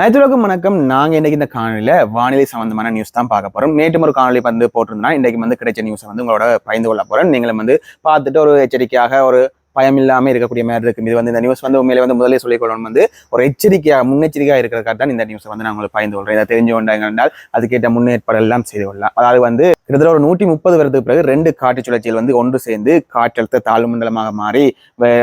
அனைத்துலகம் வணக்கம். நாங்கள் இன்னைக்கு இந்த காணொலியில் வானிலை சம்பந்தமான நியூஸ் தான் பார்க்க போகிறோம் நேற்று ஒரு காணொலி வந்து போட்டிருந்தா இன்னைக்கு வந்து கிடைச்ச நியூஸை வந்து உங்களோட பயந்து கொள்ள போகிறேன் நீங்களும் வந்து பார்த்துட்டு ஒரு எச்சரிக்கையாக ஒரு பயம் இல்லாம இருக்கக்கூடிய மாதிரி இருக்கும் இது வந்து இந்த நியூஸ் வந்து உண்மையிலே வந்து முதலே சொல்லிக்கொள்ளணும். வந்து ஒரு எச்சரிக்கையாக முன்னெச்சரிக்கையாக இருக்கிறதுக்காக தான் இந்த நியூஸை வந்து நான் உங்களுக்கு பயந்து கொள்றேன். இதை தெரிஞ்சு கொண்டாங்க என்றால் அதுக்கேற்ற முன்னேற்பாடு எல்லாம் செய்து கொள்ளலாம். அதாவது வந்து கிட்டத்தட்ட ஒரு நூற்றி முப்பது வருடத்துக்கு பிறகு ரெண்டு காற்று சுழற்சிகள் வந்து ஒன்று சேர்ந்து காற்றழுத்த தாழ்வு மண்டலமாக மாறி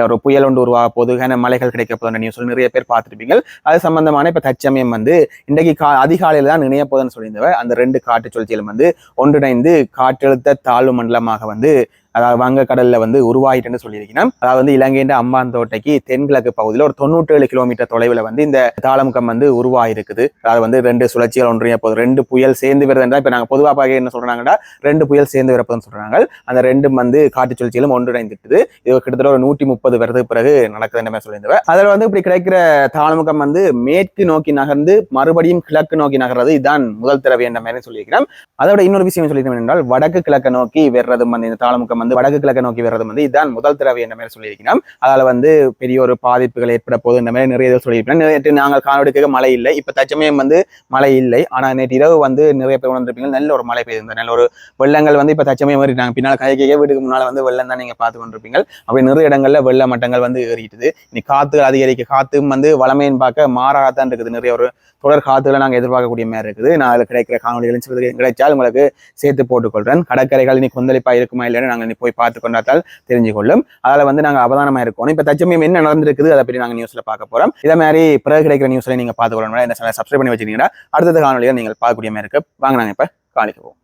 ஒரு புயல் ஒன்று உருவாக போது மலைகள் கிடைக்க போதுன்ற நியூஸ் நிறைய பேர் பார்த்துருப்பீங்க அது சம்பந்தமான இப்ப தற்சமயம் வந்து இன்றைக்கு கா அதிகாலையில தான் நினைய போதுன்னு சொல்லியிருந்தவ அந்த ரெண்டு காற்று சுழற்சிகளும் வந்து ஒன்றிணைந்து காற்றழுத்த தாழ்வு மண்டலமாக வந்து அதாவது வங்கக்கடல்ல வந்து உருவாயிட்டுன்னு சொல்லியிருக்கிறோம் அதாவது வந்து இலங்கையின் அம்பாந்தோட்டைக்கு தென்கிழக்கு பகுதியில் ஒரு தொண்ணூற்றேழு கிலோமீட்டர் தொலைவில் வந்து இந்த தாளமுகம் வந்து உருவாயிருக்குது. அதாவது வந்து ரெண்டு சுழற்சிகள் ஒன்றிய போது ரெண்டு புயல் சேர்ந்து வருதுன்றா இப்போ நாங்கள் பொதுவாக என்ன சொல்றாங்கன்னா ரெண்டு புயல் சேர்ந்து வரப்போதுன்னு சொல்றாங்க. அந்த ரெண்டும் வந்து காற்று சுழற்சிகளும் ஒன்றிணைந்துட்டுது. இது கிட்டத்தட்ட ஒரு நூற்றி முப்பது வருடத்துக்கு பிறகு நடக்குதுன்ற மாதிரி சொல்லியிருந்தவர். அதில் வந்து இப்படி கிடைக்கிற தாளமுகம் வந்து மேற்கு நோக்கி நகர்ந்து மறுபடியும் கிழக்கு நோக்கி நகர்றது இதுதான் முதல் தடவை என்ற மாதிரி சொல்லியிருக்கிறோம் அதோட இன்னொரு விஷயம் சொல்லியிருக்கோம் என்றால் வடக்கு கிழக்கு நோக்கி வர்றதும் வந்து இந்த தாளமுகம் வந்து வடக்கு கிழக்கு நோக்கி வர்றது வந்து இதுதான் முதல் தடவை என்ற மாதிரி சொல்லியிருக்கிறோம் அதால வந்து பெரிய ஒரு பாதிப்புகள் ஏற்பட போது இந்த மாதிரி நிறைய இதை நேற்று நாங்கள் காணொலிக்க மழை இல்லை இப்ப தச்சமயம் வந்து மழை இல்லை. ஆனா நேற்று இரவு வந்து நிறைய பேர் உணர்ந்திருப்பீங்க நல்ல ஒரு மழை பெய்திருந்தது நல்ல ஒரு வெள்ளங்கள் வந்து இப்ப தச்சமயம் மாதிரி நாங்கள் பின்னால் கைக்கையே வீட்டுக்கு முன்னால வந்து வெள்ளம் தான் நீங்க பார்த்து கொண்டிருப்பீங்க. அப்படி நிறைய இடங்கள்ல வெள்ள மட்டங்கள் வந்து ஏறிட்டுது. இனி காத்து அதிகரிக்க காத்தும் வந்து வளமையின் பார்க்க மாறாகத்தான் இருக்குது. நிறைய ஒரு தொடர் காத்துகளை நாங்கள் எதிர்பார்க்கக்கூடிய மாதிரி இருக்குது. நான் அதில் கிடைக்கிற காணொலிகளும் கிடைச்சால் உங்களுக்கு சேர்த்து போட்டுக்கொள்றேன். கடற்கரைகள் இனி கொந்தளிப்பா இருக்குமா இல்லைன்னு நாங்கள் இனி போய் பார்த்து கொண்டாத்தால் தெரிஞ்சு கொள்ளும் அதில் வந்து நாங்கள் அவதானமா இருக்கணும் இப்போ தச்சமயம் என்ன நடந்திருக்குது அதை பற்றி நாங்கள் நியூஸ்ல பார்க்க போறோம். இதே மாதிரி பிறகு கிடைக்கிற நியூஸ்ல நீங்க பார்த்து கொள்ளணும். இந்த சப்ஸ்கிரைப் பண்ணி வச்சிருக்கீங்கன்னா அடுத்தது காணொலியில் நீங்கள் பார்க்கக்கூடிய மாதிரி இருக்கு. வாங்க நாங்கள் இப்போ காணிக்குவோம்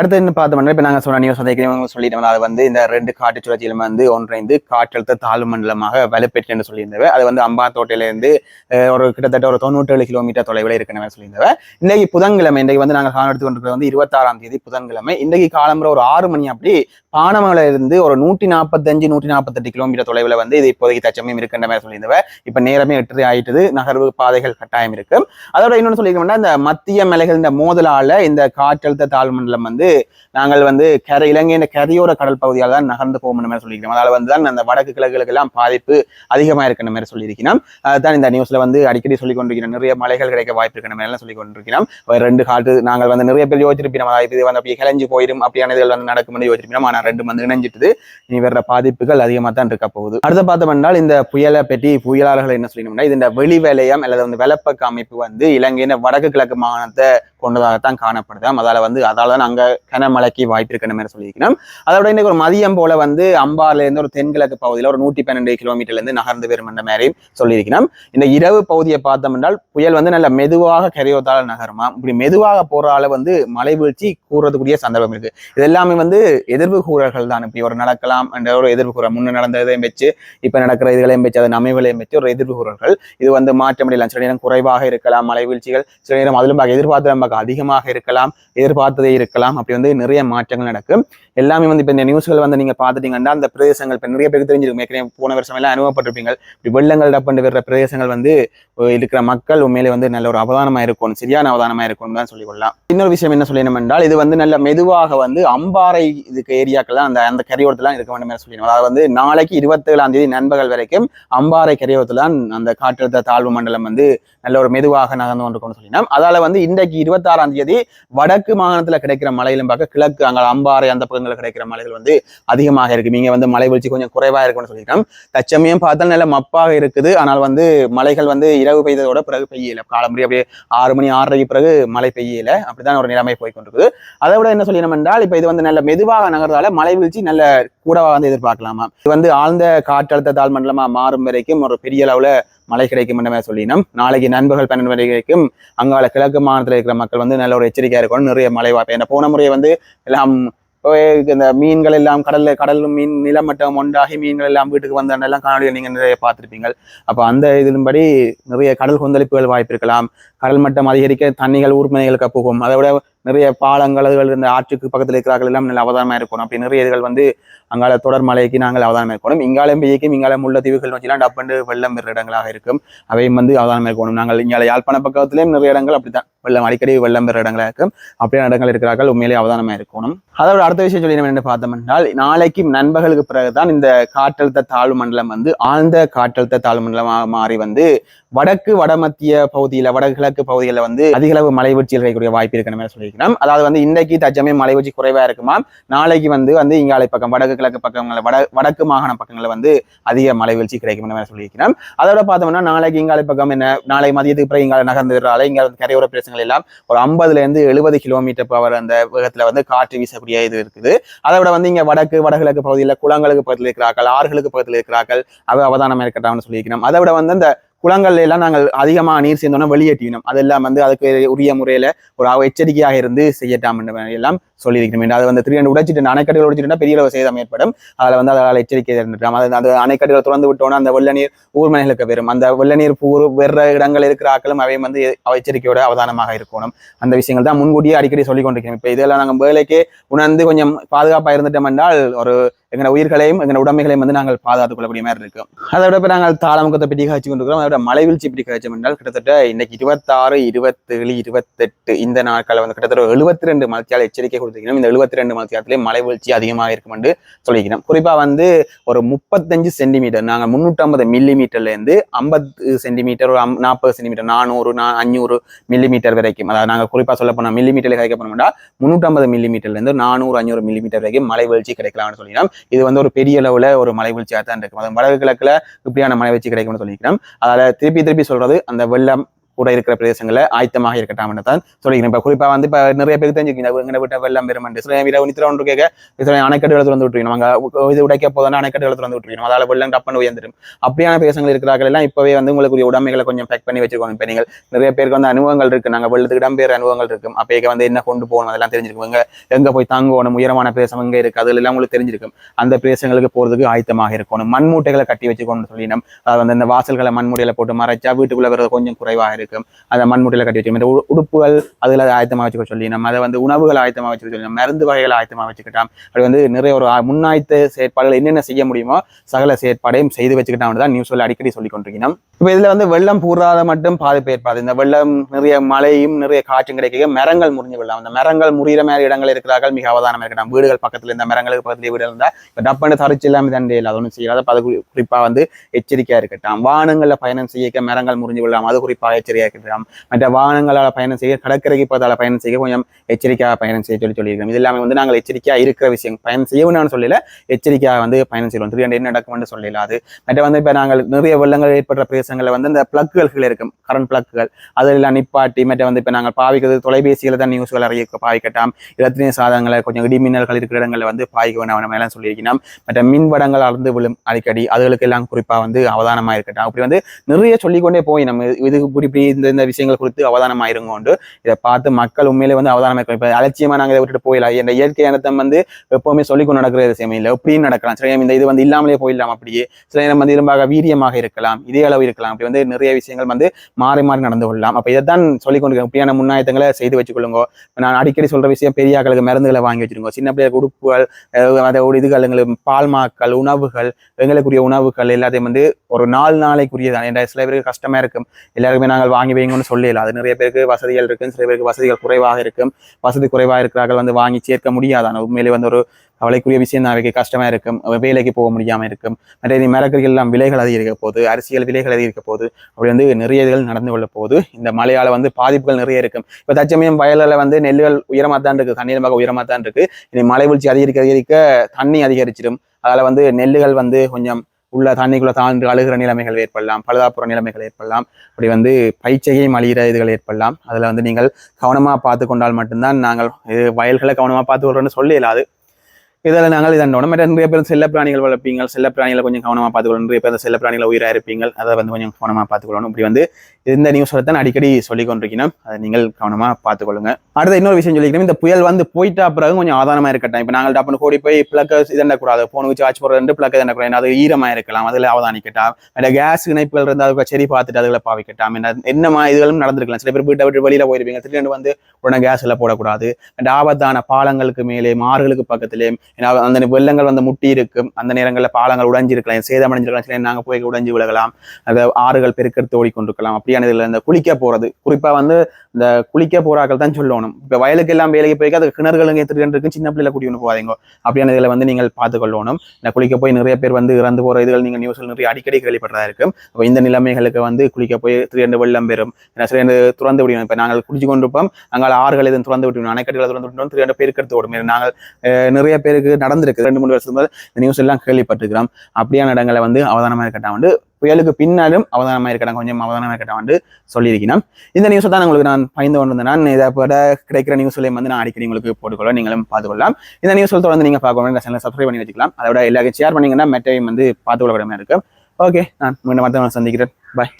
அடுத்து என்ன பார்த்தோம்னா இப்போ நாங்கள் சொன்ன நியூஸ் வந்து சொல்லிட்டோம் அது வந்து இந்த ரெண்டு காற்று சுழற்சியிலும் வந்து ஒன்றைந்து காற்றழுத்த தாழ்வு மண்டலமாக வலுப்பெற்று என்று சொல்லியிருந்தவ. அது வந்து அம்பாத்தோட்டையிலேருந்து ஒரு கிட்டத்தட்ட ஒரு தொண்ணூற்றேழு கிலோமீட்டர் தொலைவில் இருக்கணும்னு சொல்லியிருந்தவ. இன்னைக்கு புதன்கிழமை இன்றைக்கு வந்து நாங்கள் காண எடுத்து கொண்டிருக்கிறது வந்து இருபத்தாறாம் தேதி புதன்கிழமை. இன்றைக்கு காலம்புற ஒரு ஆறு மணி அப்படி பானமலையிலிருந்து இருந்து ஒரு நூற்றி நாற்பத்தஞ்சு நூற்றி நாற்பத்தெட்டு கிலோமீட்டர் தொலைவில் வந்து இது இப்போதைக்கு தச்சமயம் இருக்கின்ற மாதிரி சொல்லியிருந்தவ. இப்போ நேரமே எட்டு ஆயிட்டது நகர்வு பாதைகள் கட்டாயம் இருக்கும் அதோட இன்னொன்று சொல்லியிருக்கோம்னா இந்த மத்திய மலைகள் இந்த மோதலால இந்த காற்றழுத்த தாழ்வு மண்டலம் வந்து நாங்கள் வந்து கரை இலங்கையின் கரையோர கடல் பகுதியால் தான் நகர்ந்து போகும் மாதிரி சொல்லியிருக்கோம் அதால வந்து தான் அந்த வடக்கு கிழக்குகளுக்கு எல்லாம் பாதிப்பு அதிகமா இருக்கிற மாதிரி சொல்லியிருக்கிறோம். அதுதான் இந்த நியூஸ்ல வந்து அடிக்கடி சொல்லி கொண்டிருக்கிறோம். நிறைய மலைகள் கிடைக்க வாய்ப்பு இருக்கிற மாதிரி எல்லாம் சொல்லி கொண்டிருக்கிறோம் ரெண்டு காட்டு நாங்கள் வந்து நிறைய பேர் யோசிச்சிருப்போம் அதாவது இது வந்து அப்படியே கிளஞ்சி போயிடும் அப்படியான இதுகள் வந்து நடக்கும்னு யோசிச்சிருப்போம் ஆனால் ரெண்டு வந்து இணைஞ்சிட்டு இனி வர்ற பாதிப்புகள் அதிகமாக தான் இருக்க போகுது. அடுத்த பார்த்தோம் என்றால் இந்த புயலை பற்றி புயலாளர்கள் என்ன சொல்லணும்னா இது இந்த வெளி வேலையம் அல்லது வந்து வெள்ளப்பக்க அமைப்பு வந்து இலங்கையின் வடக்கு கிழக்கு மாகாணத்தை கொண்டதாகத்தான் காணப்படுது. அதால வந்து அதால தான் அங்க கனமழைக்கு வாய்ப்பு இருக்கிற மாதிரி சொல்லியிருக்கணும் அதோட இன்னைக்கு ஒரு மதியம் போல வந்து அம்பால இருந்து ஒரு தென்கிழக்கு பகுதியில் ஒரு நூற்றி பன்னெண்டு கிலோமீட்டர்ல இருந்து நகர்ந்து வரும் என்ற மாதிரி சொல்லியிருக்கணும் இந்த இரவு பகுதியை பார்த்தோம் என்றால் புயல் வந்து நல்ல மெதுவாக கரையோத்தால நகருமா? இப்படி மெதுவாக போறால வந்து மழை வீழ்ச்சி கூறதுக்குரிய சந்தர்ப்பம் இருக்கு. இது எல்லாமே வந்து எதிர்ப்பு கூறல்கள் தான். இப்படி ஒரு நடக்கலாம் என்ற ஒரு எதிர்வு கூற முன்ன நடந்ததையும் வச்சு இப்ப நடக்கிற இதுகளையும் வச்சு அதன் அமைவுகளையும் வச்சு ஒரு எதிர்வு கூறல்கள். இது வந்து மாற்ற முடியலாம் சில நேரம் குறைவாக இருக்கலாம் மலை வீழ்ச்சிகள். சில நேரம் அதிலும் எதிர்பார்த்த நமக்கு அதிகமாக இருக்கலாம். எதிர்பார்த்ததே இருக்கலாம். அப்படி வந்து நிறைய மாற்றங்கள் நடக்கும் எல்லாமே வந்து இப்போ இந்த நியூஸ்கள் வந்து நீங்க பார்த்துட்டீங்கன்னா அந்த பிரதேசங்கள் இப்போ நிறைய பேருக்கு தெரிஞ்சிருக்கும். ஏற்கனவே போன வருஷம் எல்லாம் அனுபவப்பட்டிருப்பீங்க. இப்படி வெள்ளங்கள் டப்பண்டு வர்ற பிரதேசங்கள் வந்து இருக்கிற மக்கள் உண்மையிலே வந்து நல்ல ஒரு அவதானமா இருக்கணும். சரியான அவதானமா இருக்கணும் தான் சொல்லிக்கொள்ளலாம். இன்னொரு விஷயம் என்ன சொல்லணும் என்றால் இது வந்து நல்ல மெதுவாக வந்து அம்பாறை இதுக்கு ஏரியாக்கள் அந்த அந்த கரையோரத்துலாம் இருக்க வேண்டும் என்று சொல்லணும் அதாவது வந்து நாளைக்கு இருபத்தேழாம் தேதி நண்பகல் வரைக்கும் அம்பாறை கரையோரத்தில் அந்த காற்றழுத்த தாழ்வு மண்டலம் வந்து நல்ல ஒரு மெதுவாக நகர்ந்து கொண்டு சொல்லினோம். அதால வந்து இன்றைக்கு இருபத்தாறாம் தேதி வடக்கு மாகாணத்தில் கிடைக்கிற மழையிலும் பார்க்க கிழக்கு அங்க அம்பாறை அந்த பக்கங்களில் கிடைக்கிற மலைகள் வந்து அதிகமாக இருக்கு. நீங்க வந்து மலை வீழ்ச்சி கொஞ்சம் குறைவா இருக்கும்னு சொல்லிட்டோம் தச்சமயம் பார்த்தால் நல்ல மப்பாக இருக்குது. ஆனால் வந்து மலைகள் வந்து இரவு பெய்ததோட பிறகு பெய்யல. காலம்பரி அப்படியே ஆறு மணி ஆறரைக்கு பிறகு மழை பெய்யல. அப்படிதான் ஒரு நிலைமை போய் கொண்டிருக்குது. அதை விட என்ன சொல்லணும் என்றால் இப்ப இது வந்து நல்ல மெதுவாக நகர்றதால மலை வீழ்ச்சி நல்ல கூடவா வந்து எதிர்பார்க்கலாமா? இது வந்து ஆழ்ந்த காற்றழுத்த தாழ் மண்டலமா மாறும் வரைக்கும் ஒரு பெரிய அளவுல மழை கிடைக்கும் என்ற மாதிரி சொல்லினோம். நாளைக்கு நண்பர்கள் பன்னெண்டு மணி வரைக்கும் அங்கால கிழக்கு மாநிலத்தில் இருக்கிற மக்கள் வந்து நல்ல ஒரு எச்சரிக்கையா இருக்கணும். நிறைய மழை வாய்ப்பு. ஏன்னா போன முறை வந்து எல்லாம் இந்த மீன்கள் எல்லாம் கடல்ல கடல் மீன் நிலமட்டம் ஒன்றாகி மீன்கள் எல்லாம் வீட்டுக்கு வந்த எல்லாம் காணொலியை நீங்க நிறைய பார்த்துருப்பீங்க. அப்போ அந்த இதன்படி நிறைய கடல் கொந்தளிப்புகள் வாய்ப்பு இருக்கலாம். கடல் மட்டம் அதிகரிக்க தண்ணிகள் ஊர்மனைகளுக்கு போகும். அதை விட நிறைய பாலங்கள் இந்த ஆற்றுக்கு பக்கத்தில் இருக்கிறார்கள் எல்லாம் நல்ல அவதானமா இருக்கணும். அப்படி நிறைய இதுகள் வந்து அங்கால தொடர் மலைக்கு நாங்கள் அவதானம் இருக்கணும் இங்காலம் பெய்யக்கும் இங்காலம் உள்ள தீவுகள் வச்சுலாம் டப்பண்டு வெள்ளம் பெற இடங்களாக இருக்கும். அவையும் வந்து அவதானம் இருக்கணும் நாங்கள் இங்கால யாழ்ப்பாண பக்கத்துலேயும் நிறைய இடங்கள் அப்படித்தான். வெள்ளம் அடிக்கடி வெள்ளம் பெற இடங்களாக இருக்கும். அப்படியான இடங்கள் இருக்கிறார்கள் உண்மையிலே அவதானமா இருக்கணும். அதோட அடுத்த விஷயம் சொல்லி என்ன பார்த்தோம் என்றால் நாளைக்கு நண்பர்களுக்கு பிறகுதான் இந்த காற்றழுத்த தாழ்வு மண்டலம் வந்து ஆழ்ந்த காற்றழுத்த தாழ்வு மண்டலமாக மாறி வந்து வடக்கு வடமத்திய பகுதியில வடகிழக்கு பகுதிகளில் வந்து அதிக அளவு மழை வீழ்ச்சிகள் கிடைக்கக்கூடிய வாய்ப்பு இருக்கணும் சொல்லியிருக்கிறோம். அதாவது வந்து இன்னைக்கு தற்சமயம் மழை வீழ்ச்சி குறைவா இருக்குமா நாளைக்கு வந்து வந்து இங்காலை பக்கம் வடக்கு கிழக்கு பக்கங்களை வட வடக்கு மாகாண பக்கங்களில் வந்து அதிக மழை வீழ்ச்சி கிடைக்கும் சொல்லியிருக்கிறோம். அதோட பார்த்தோம்னா நாளைக்கு இங்காலை பக்கம் என்ன? நாளை மதியத்துக்கு பிறகு இங்கால நகர்ந்துடுறால இங்க கரையோர பிரச்சனைகள் எல்லாம் ஒரு ஐம்பதுல இருந்து எழுபது கிலோமீட்டர் பவர் அந்த வேகத்துல வந்து காற்று வீசக்கூடிய இது இருக்குது. அதை விட வந்து இங்க வடக்கு வடகிழக்கு பகுதியில் குளங்களுக்கு பக்கத்தில் இருக்கிறார்கள் ஆறுகளுக்கு பக்கத்தில் இருக்கிறார்கள் அவ அவதானம் இருக்கட்டாம்னு சொல்லியிருக்கிறோம். அதை விட வந்து அந்த குளங்கள்ல எல்லாம் நாங்கள் அதிகமாக நீர் சேர்ந்தோன்னா வெளியேற்றினோம் அதெல்லாம் வந்து அதுக்கு உரிய முறையில ஒரு எச்சரிக்கையாக இருந்து செய்யட்டாம் என்ற எல்லாம் சொல்லியிருக்கிறோம். அது வந்து திடீர்னு உடைச்சிட்டு அணைக்கட்டுகள் உடைச்சிட்டுனா பெரிய அளவு சேதம் ஏற்படும். அதில் வந்து அதனால் எச்சரிக்கை இருந்துட்டோம் அது அந்த அணைக்கட்டுகளை திறந்து விட்டோன்னா அந்த வெள்ள நீர் ஊர்மனைகளுக்கு வரும் அந்த வெள்ள நீர் ஊர் வேற இடங்கள் இருக்கிற ஆக்களும் அவை வந்து அவ எச்சரிக்கையோட அவதானமாக இருக்கணும். அந்த விஷயங்கள் தான் முன்கூட்டியே அடிக்கடி சொல்லிக் கொண்டிருக்கிறோம் இப்போ இதெல்லாம் நாங்கள் வேலைக்கே உணர்ந்து கொஞ்சம் பாதுகாப்பாக இருந்துட்டோம் என்றால் ஒரு எங்களோட உயிர்களையும் எங்களோட உடைமைகளையும் வந்து நாங்கள் பாதுகாத்துக் கொள்ளக்கூடிய மாதிரி இருக்கும் அதை விட நாங்கள் தாளமுகத்தை பற்றி காய்ச்சி கொண்டிருக்கிறோம். அதோட மலை வீழ்ச்சி பற்றி என்றால் கிட்டத்தட்ட இன்னைக்கு இருபத்தாறு இருபத்தேழு இருபத்தெட்டு இந்த நாட்களில் வந்து கிட்டத்தட்ட எழுபத்தி ரெண்டு மலத்தியால் எச்சரிக்கை கொடுத்திருக்கிறோம். இந்த எழுபத்தி ரெண்டு மலத்தியாலத்திலே மலை வீழ்ச்சி அதிகமாக இருக்கும் என்று சொல்லிக்கிறோம். குறிப்பா வந்து ஒரு முப்பத்தஞ்சு சென்டிமீட்டர் நாங்கள் முந்நூற்றம்பது மில்லி மீட்டர்லேருந்து ஐம்பது சென்டிமீட்டர் ஒரு நாற்பது சென்டிமீட்டர் நானூறு நா அஞ்சூறு மில்லி மீட்டர் வரைக்கும் அதாவது நாங்கள் குறிப்பாக சொல்ல போனால் மில்லி மீட்டரில் கிடைக்க போனோம்னா முந்நூற்றம்பது மில்லி மீட்டர்லேருந்து நானூறு அஞ்சூறு மில்லி மீட்டர் வரைக்கும் மலை வீழ்ச்சி கிடைக்கலாம்னு சொல்லிக்கிறோம். இது வந்து ஒரு பெரிய அளவில் ஒரு மலை வீழ்ச்சியாக தான் இருக்கும் அது வடக்கு கிழக்குல இப்படியான மலை வீழ்ச்சி கிடைக்கும்னு சொல்லிக்கிறோம். அதில் திருப்பி திருப்பி சொல்றது அந்த வெள்ளம் கூட இருக்கிற பிரதேசங்களில் ஆயத்தமாக இருக்கட்டும் தான் சொல்லிக்கிறேன். இப்போ குறிப்பாக வந்து இப்போ நிறைய பேருக்கு தெரிஞ்சுக்கீங்க எங்களை விட்ட வெள்ளம் பெருமண்டு சில இரவு நித்திர ஒன்று கேட்க சில அணைக்கட்டுகளை திறந்து விட்டுருக்கணும். அங்கே இது உடைக்க போதான அணைக்கட்டுகளை திறந்து விட்டுருக்கணும். அதால் வெள்ளம் டப்புன்னு உயர்ந்துடும். அப்படியான பிரதேசங்கள் இருக்கிறார்கள் எல்லாம் இப்போவே வந்து உங்களுக்குரிய உடமைகளை கொஞ்சம் பேக் பண்ணி வச்சிருக்கோம். இப்போ நீங்கள் நிறைய பேருக்கு வந்து அனுபவங்கள் இருக்கு. நாங்கள் வெள்ளத்துக்கு இடம்பெயர் அனுபவங்கள் இருக்கும். அப்போ வந்து என்ன கொண்டு போகணும் அதெல்லாம் தெரிஞ்சிருக்கும். எங்க போய் தங்கணும்? உயரமான பிரதேசம் எங்க இருக்கு? அதுல எல்லாம் உங்களுக்கு தெரிஞ்சிருக்கும். அந்த பிரதேசங்களுக்கு போறதுக்கு ஆயத்தமாக இருக்கணும். மண்மூட்டைகளை கட்டி வச்சுக்கணும்னு சொல்லினோம். அதாவது வந்து இந்த வாசல்களை மண்மூட்டையில் போட்டு மறைச்சா வீட்டுக்குள்ள வர்றது கொஞ்சம் குறைவாக இருக்கும் அந்த மண்மூட்டையில கட்டி வச்சுக்கணும். இந்த உடு- உடுப்புகள் அதுல ஆயத்தமாக வச்சுக்க சொல்லி நம்ம அதை வந்து உணவுகள் ஆயத்தமாக வச்சுக்க சொல்லி மருந்து வகைகள் ஆயத்தமாக வச்சுக்கிட்டோம். அது வந்து நிறைய ஒரு முன்னாய்த்த செயற்பாடுகள் என்னென்ன செய்ய முடியுமோ சகல செயற்பாடையும் செய்து வச்சுக்கிட்டோம் தான் நியூஸ்ல அடிக்கடி சொல்லி கொண்டிருக்கணும் இப்போ இதில் வந்து வெள்ளம் பூராத மட்டும் பாதிப்பு ஏற்பாடு இந்த வெள்ளம் நிறைய மழையும் நிறைய காற்றும் கிடைக்க மரங்கள் முறிஞ்சு விடலாம். அந்த மரங்கள் முறிகிற மாதிரி இடங்கள் இருக்கிறார்கள் மிக அவதானம் இருக்கட்டும் வீடுகள் பக்கத்தில் இந்த மரங்களுக்கு பக்கத்தில் வீடு இருந்தால் இப்போ டப்பண்டு தரிச்சு இல்லாமல் தண்டே இல்லை. அது ஒன்றும் செய்யாத. அப்ப அது குறி- வந்து எச்சரிக்கையாக இருக்கட்டும். வானங்களில் பயணம் செய்ய மரங்கள் முறிஞ்சு விடலாம். அது குறிப்பாக எச்சரிக்கை. எச்சரிக்கையா மற்ற வாகனங்களால் பயணம் செய்ய கடற்கரைக்கு பதால பயணம் செய்ய கொஞ்சம் எச்சரிக்கையாக பயணம் செய்ய சொல்லி சொல்லியிருக்கோம் இது எல்லாமே வந்து நாங்கள் எச்சரிக்கையா இருக்கிற விஷயம் பயணம் செய்யணும்னு சொல்லல எச்சரிக்கையாக வந்து பயணம் செய்வோம். திடீர்னு என்ன நடக்கும்னு சொல்லல அது. மற்ற வந்து இப்போ நாங்கள் நிறைய வெள்ளங்கள் ஏற்படுற பிரதேசங்களில் வந்து இந்த பிளக்குகள் இருக்கும் கரண்ட் பிளக்குகள். அதெல்லாம் நிப்பாட்டி மற்ற வந்து இப்போ நாங்கள் பாவிக்கிறது தொலைபேசியில் தான் நியூஸ்கள் அறிய பாவிக்கட்டாம். இலத்தினை சாதனங்களை கொஞ்சம் இடிமின்னல்கள் இருக்கிற இடங்களில் வந்து பாய்க்க வேண்டாம் நம்ம எல்லாம் சொல்லியிருக்கணும். மற்ற மின்வடங்கள் அளந்து விழும் அடிக்கடி அதுகளுக்கு எல்லாம் குறிப்பாக வந்து அவதானமாக இருக்கட்டும். அப்படி வந்து நிறைய சொல்லிக்கொண்டே போய் நம்ம இது இப்படி இப்படி இந்த இந்த விஷயங்கள் குறித்து அவதானமாக இருங்கோண்டு இதை பார்த்து மக்கள் உண்மையிலே வந்து அவதானமாக இருக்கும் இப்போ அலட்சியமாக நாங்கள் இதை விட்டுட்டு போயிடலாம் இந்த இயற்கை இனத்தம் வந்து எப்பவுமே சொல்லிக்கொண்டு நடக்கிற விஷயம் இல்லை. எப்படியும் நடக்கலாம். சில இந்த இது வந்து இல்லாமலே போயிடலாம் அப்படியே. சில நேரம் வந்து இரும்பாக வீரியமாக இருக்கலாம். இதே அளவு இருக்கலாம். அப்படி வந்து நிறைய விஷயங்கள் வந்து மாறி மாறி நடந்து கொள்ளலாம். அப்போ இதை தான் சொல்லிக்கொண்டு இப்படியான முன்னாயத்தங்களை செய்து வச்சுக்கொள்ளுங்க. நான் அடிக்கடி சொல்ற விஷயம் பெரியாக்களுக்கு மருந்துகளை வாங்கி வச்சிருங்க. சின்ன பிள்ளைகளுக்கு உடுப்புகள் அஹ் அதோட இதுகள் எங்களுக்கு பால்மாக்கள் உணவுகள் எங்களுக்குரிய உணவுகள் எல்லாத்தையும் வந்து ஒரு நாலு நாளைக்குரியதான் என்ற சில பேருக்கு கஷ்டமா இருக்கும். எல்லாருக்குமே நாங்கள் வாங்கி வைங்கன்னு சொல்லல அது நிறைய பேருக்கு வசதிகள் இருக்கும் சில பேருக்கு வசதிகள் குறைவாக இருக்கும். வசதி குறைவாக இருக்கிறார்கள் வந்து வாங்கி சேர்க்க முடியாதான உண்மையிலே வந்து ஒரு கவலைக்குரிய விஷயம் தான். அவைக்கு கஷ்டமா இருக்கும். வேலைக்கு போக முடியாம இருக்கும். மற்ற இந்த மரக்கறிகள் எல்லாம் விலைகள் அதிகரிக்க போகுது. அரசியல் விலைகள் அதிகரிக்க போகுது. அப்படி வந்து நிறைய இதுகள் நடந்து கொள்ள போகுது. இந்த மழையால வந்து பாதிப்புகள் நிறைய இருக்கும். இப்போ தற்சமயம் வயலில் வந்து நெல்லுகள் உயரமாக தான் இருக்கு. தண்ணீரமாக உயரமாக தான் இருக்கு. இனி மழை வீழ்ச்சி அதிகரிக்க அதிகரிக்க தண்ணி அதிகரிச்சிடும். அதால் வந்து நெல்லுகள் வந்து கொஞ்சம் உள்ள தண்ணிக்குள்ள தாழ்ந்து அழுகிற நிலைமைகள் ஏற்படலாம் பழுதாப்புற நிலைமைகள் ஏற்படலாம். அப்படி வந்து பயிற்சியை அழிகிற இதுகள் ஏற்படலாம். அதில் வந்து நீங்கள் கவனமாக பார்த்து கொண்டால் மட்டும்தான் நாங்கள் இது வயல்களை கவனமாக பார்த்து கொள்றோன்னு சொல்லல அது இதில் நாங்கள் இதண்டோம் மற்ற நிறைய பேர் செல்ல பிராணிகள் வளர்ப்பீங்க செல்ல பிராணிகளை கொஞ்சம் கவனமாக பார்த்துக்கணும் நிறைய பேர் செல்ல பிராணிகளை உயிராக இருப்பீங்க அதை வந்து கொஞ்சம் கவனமாக பார்த்துக்கொள்ளணும். இப்படி வந்து இந்த நியூஸ் தான் அடிக்கடி சொல்லிக் கொண்டிருக்கணும் அதை நீங்கள் கவனமாக பார்த்துக்கொள்ளுங்க. அடுத்த இன்னொரு விஷயம் சொல்லிக்கிறோம் இந்த புயல் வந்து போயிட்டா பிறகு கொஞ்சம் ஆதாரமாக இருக்கட்டும். இப்போ நாங்கள் டப்புனு கூடி போய் பிளக்க இதண்டக்கூடாது வச்சு சார்ஜ் போடுறது ரெண்டு பிளக்க இதண்டக்கூடாது அது ஈரமாக இருக்கலாம். அதில் அவதானிக்கட்டாம். அந்த கேஸ் இணைப்புகள் இருந்தால் அதுக்கு சரி பார்த்துட்டு அதில் பாவிக்கட்டாம். என்ன என்னமா இதுகளும் நடந்திருக்கலாம். சில பேர் வீட்டை விட்டு வெளியில் போயிருப்பீங்க. திடீர்னு வந்து உடனே கேஸ் எல்லாம் போடக்கூடாது. அந்த ஆபத்தான பாலங்களுக்கு மேலே மாறுகளுக்கு பக்கத்திலே ஏன்னா அந்த வெள்ளங்கள் வந்து முட்டி இருக்கும். அந்த நேரங்களில் பாலங்கள் உடைஞ்சிருக்கலாம். சேதமடைஞ்சிருக்கலாம் சில நாங்கள் போய் உடைஞ்சு விழகலாம் அந்த ஆறுகள் பெருக்கெடுத்து ஓடிக்கொண்டிருக்கலாம். அப்படியான இதில் இந்த குளிக்க போறது. குறிப்பா வந்து இந்த குளிக்க போறாக்கள் தான் சொல்லணும். இப்போ வயலுக்கு எல்லாம் வேலைக்கு போய்க்கு அது கிணறுகள் எத்திட்டு இருக்கும் சின்ன பிள்ளைல குடி ஒன்று போகாதீங்க. அப்படியான இதில் வந்து நீங்கள் பார்த்துக்கொள்ளணும். இந்த குளிக்க போய் நிறைய பேர் வந்து இறந்து போற இதுகள் நீங்கள் நியூஸில் நிறைய அடிக்கடி கேள்விப்படுறதா இருக்கும். அப்போ இந்த நிலைமைகளுக்கு வந்து குளிக்க போய் திரண்டு வெள்ளம் பெறும். ஏன்னா துறந்து விடுவோம் இப்போ நாங்கள் குளிச்சு கொண்டிருப்போம். நாங்கள் ஆறுகள் எதுவும் திறந்து விட்டுவிடும் அணைக்கட்டுகளை திறந்து விட்டோம் திடீர்னு பெருக்கெடுத்து ஓடும். நாங்கள் நிறைய பேர் பேருக்கு நடந்திருக்கு. ரெண்டு மூணு வருஷத்துக்கு முதல் இந்த நியூஸ் எல்லாம் கேள்விப்பட்டிருக்கிறோம். அப்படியான இடங்களை வந்து அவதானமாக இருக்கட்டும் வந்து புயலுக்கு பின்னாலும் அவதானமாக இருக்கட்டும் கொஞ்சம் அவதானமாக இருக்கட்டும் வந்து சொல்லியிருக்கிறேன் இந்த நியூஸை தான் உங்களுக்கு நான் பயந்து கொண்டு வந்தேன். நான் இதை போட கிடைக்கிற நியூஸ்லையும் வந்து நான் அடிக்கடி உங்களுக்கு போட்டுக்கொள்ள நீங்களும் பார்த்துக்கொள்ளலாம். இந்த நியூஸில் தொடர்ந்து நீங்கள் பார்க்கணும் இந்த சேனலை சப்ஸ்கிரைப் பண்ணி வச்சுக்கலாம். அதை விட எல்லாருக்கும் ஷேர் பண்ணீங்கன்னா மெட்டையும் வந்து பார்த்துக்கொள்ள இருக்கும். ஓகே நான் மீண்டும் மற்ற சந்திக்கிறேன். பாய்